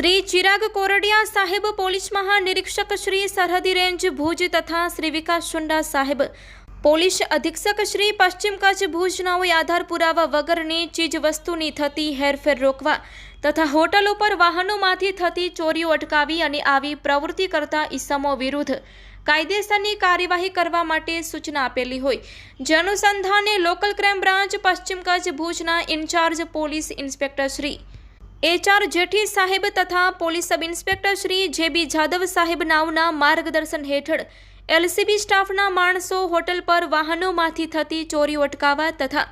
શ્રી ચિરાગ કોરડિયા સાહેબ પોલીસ મહાનિરીક્ષક શ્રી સરહદી રેન્જ ભુજ તથા શ્રી વિકાસ શુંડા સાહેબ પોલીસ અધિક્ષક શ્રી પશ્ચિમ કચ્છ ભુજનાઓએ આધાર પુરાવા વગરની ચીજ વસ્તુની થતી હેરફેર રોકવા તથા હોટલ ઉપર વાહનોમાંથી થતી ચોરીઓ અટકાવી અને આવી પ્રવૃત્તિ કરતા ઇસમો વિરુદ્ધ કાયદેસરની કાર્યવાહી કરવા માટે સૂચના આપેલી હોય. જે અનુસંધાને લોકલ ક્રાઇમ બ્રાન્ચ પશ્ચિમ કચ્છ ભુજના in charge police inspector Shri HR Jethi સાહેબ તથા પોલીસ સબ ઇન્સ્પેક્ટર શ્રી જે બી જાદવ સાહેબ નાવના માર્ગદર્શન હેઠળ એલસીબી સ્ટાફના માણસો હોટલ પર વાહનોમાંથી થતી ચોરીઓ અટકાવવા તથા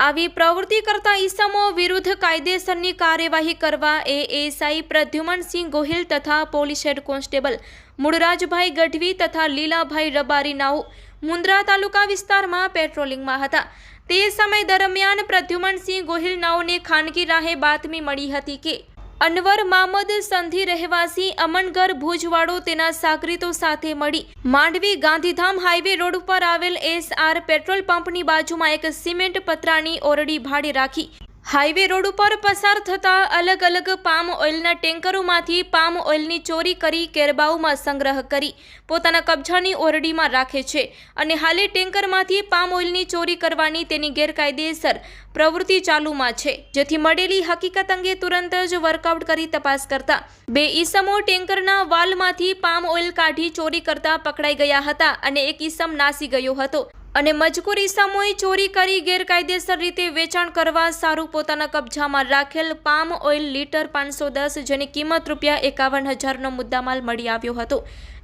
આવી પ્રવૃત્તિ કરતા ઈસમો વિરુદ્ધ કાયદેસરની કાર્યવાહી કરવા એએસઆઈ પ્રદ્યુમનસિંહ ગોહિલ તથા police head constable Mulrajbhai Gadhvi તથા લીલાભાઈ રબારી નાઉ મુન્દ્રા તાલુકા વિસ્તારમાં પેટ્રોલિંગમાં હતા. તે સમય દરમિયાન પ્રદ્યુમનસિંહ ગોહિલ નાઓને ખાનગી રાહે બાતમી મળી હતી કે અનવર મામદ સંધિ રહેવાસી અમનગર ભુજવાડો તેના સાગરીતો સાથે મળી માંડવી ગાંધીધામ હાઈવે રોડ ઉપર આવેલ એસ આર પેટ્રોલ પંપની બાજુમાં એક સિમેન્ટ પતરાની ઓરડી ભાડે રાખી હાઈવે રોડ ઉપર પસાર થતા અલગ અલગ પામ ઓઇલના ટેન્કરોમાંથી પામ ઓઇલની ચોરી કરી કેરબાઉમાં સંગ્રહ કરી પોતાના કબજાની ઓરડીમાં રાખે છે અને હાલે ટેન્કરમાંથી પામ ઓઇલની ચોરી કરવાની તેની ગેરકાયદેસર પ્રવૃત્તિ ચાલુમાં છે, જેથી મળેલી હકીકત અંગે તુરંત જ વર્કઆઉટ કરી તપાસ કરતા બે ઈસમો ટેન્કરના વાલમાંથી પામ ઓઇલ કાઢી ચોરી કરતા પકડાઈ ગયા હતા અને એક ઈસમ નાસી ગયો હતો. અને મજકૂર ઈસમોએ ચોરી કરી ગેરકાયદેસર રીતે વેચાણ કરવા સારું પોતાના કબજામાં રાખેલ પામ ઓઇલ લીટર પાંચસો દસ જેની કિંમત રૂપિયા એકાવન હજારનો મુદ્દામાલ મળી આવ્યો હતો.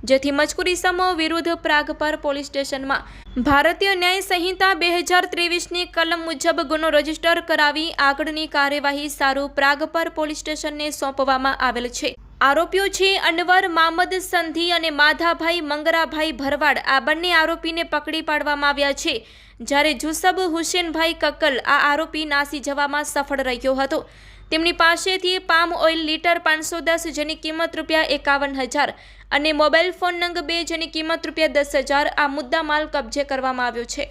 જેથી મજકૂર ઈસમો વિરુદ્ધ પ્રાગપર પોલીસ સ્ટેશનમાં ભારતીય ન્યાય સંહિતા બે હજાર ત્રેવીસની કલમ મુજબ ગુનો રજિસ્ટર કરાવી આગળની કાર્યવાહી સારું પ્રાગપર પોલીસ સ્ટેશનને સોંપવામાં આવેલ છે. આરોપીઓ છે અનવર, મામદ, સંધિ અને માધાભાઈ, મંગરાભાઈ ભરવાડ. આ બંને આરોપીને પકડી પાડવામાં આવ્યા છે. જ્યારે જુસબ હુસેનભાઈ કક્કલ આ આરોપી નાસી જવામાં સફળ રહ્યો હતો. તેમની પાસેથી પામ ઓઇલ લીટર પાંચસો દસ જેની કિંમત રૂપિયા એકાવન હજાર અને મોબાઈલ ફોન નંગ બે જેની કિંમત રૂપિયા દસ હજાર આ મુદ્દા માલ કબજે કરવામાં આવ્યો છે.